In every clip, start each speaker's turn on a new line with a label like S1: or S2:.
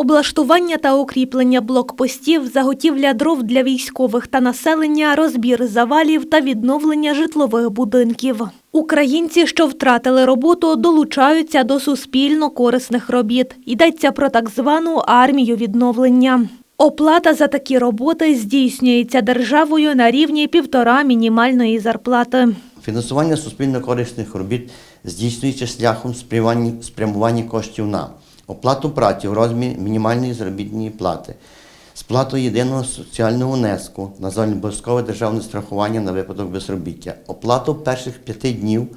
S1: Облаштування та укріплення блокпостів, заготівля дров для військових та населення, розбір завалів та відновлення житлових будинків. Українці, що втратили роботу, долучаються до суспільно корисних робіт. Йдеться про так звану армію відновлення. Оплата за такі роботи здійснюється державою на рівні півтора мінімальної зарплати.
S2: Фінансування суспільно-корисних робіт здійснюється шляхом спрямування коштів на оплату праці в розмірі мінімальної заробітної плати, сплату єдиного соціального внеску на загальнообов'язкове державне страхування на випадок безробіття, оплату перших п'яти днів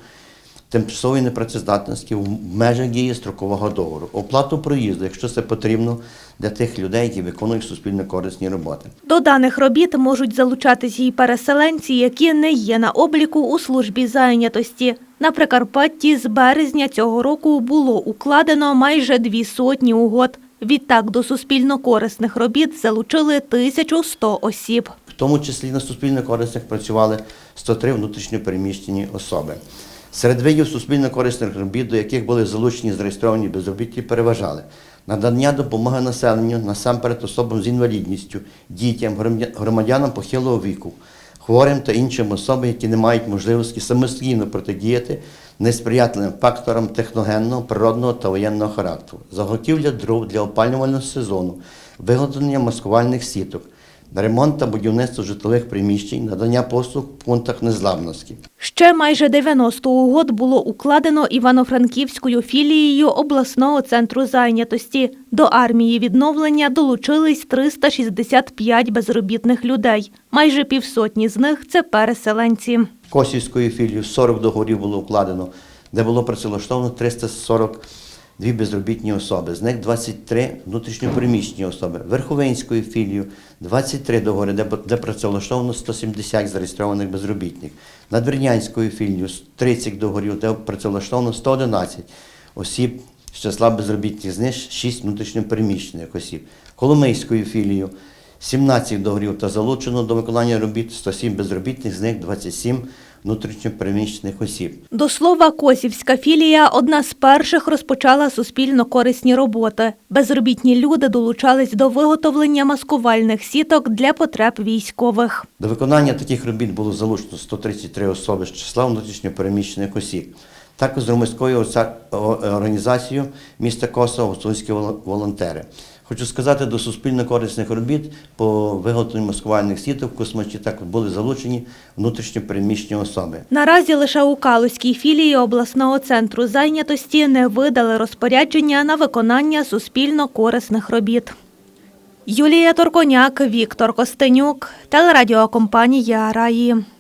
S2: тимчасової непрацездатності в межах дії строкового договору, оплату проїзду, якщо це потрібно для тих людей, які виконують суспільно-корисні роботи.
S1: До даних робіт можуть залучатися і переселенці, які не є на обліку у службі зайнятості. На Прикарпатті з березня цього року було укладено майже дві сотні угод. Відтак до суспільно-корисних робіт залучили 1100 осіб.
S2: В тому числі на суспільно-корисних працювали 103 внутрішньопереміщені особи. Серед видів суспільно-корисних робіт, до яких були залучені зареєстровані безробітні, переважали. Надання допомоги населенню, насамперед особам з інвалідністю, дітям, громадянам похилого віку, хворим та іншим особам, які не мають можливості самостійно протидіяти несприятливим факторам техногенного, природного та воєнного характеру, заготівля дров для опалювального сезону, виготовлення маскувальних сіток, ремонт та будівництво житлових приміщень, надання послуг в пунктах незламності.
S1: Ще майже 90 угод було укладено Івано-Франківською філією обласного центру зайнятості. До армії відновлення долучились 365 безробітних людей. Майже півсотні з них це переселенці.
S2: Косівською філією 40 договорів було укладено, де було працевлаштовано 342 безробітні особи, з них 23 внутрішньопереміщені особи. Верховинською філією 23 договори, де, де працевлаштовано 170 зареєстрованих безробітних. Надвірнянською філією 30 договорів, де працевлаштовано 111 осіб з числа безробітних, з них 6 внутрішньопереміщених осіб. Коломийською філією 17 договорів та залучено до виконання робіт 107 безробітних, з них 27 внутрішньопереміщених осіб.
S1: До слова, Косівська філія одна з перших розпочала суспільно корисні роботи. Безробітні люди долучались до виготовлення маскувальних сіток для потреб військових.
S2: До виконання таких робіт було залучено 133 особи з числа внутрішньопереміщених осіб. Також з громадською організацією міста Косово гуцульські волонтери. Хочу сказати, до суспільно-корисних робіт по виготовленню маскувальних сіток в космочі також були залучені внутрішньопереміщені особи.
S1: Наразі лише у Калузькій філії обласного центру зайнятості не видали розпорядження на виконання суспільно корисних робіт. Юлія Торконяк, Віктор Костенюк, телерадіокомпанія Раї.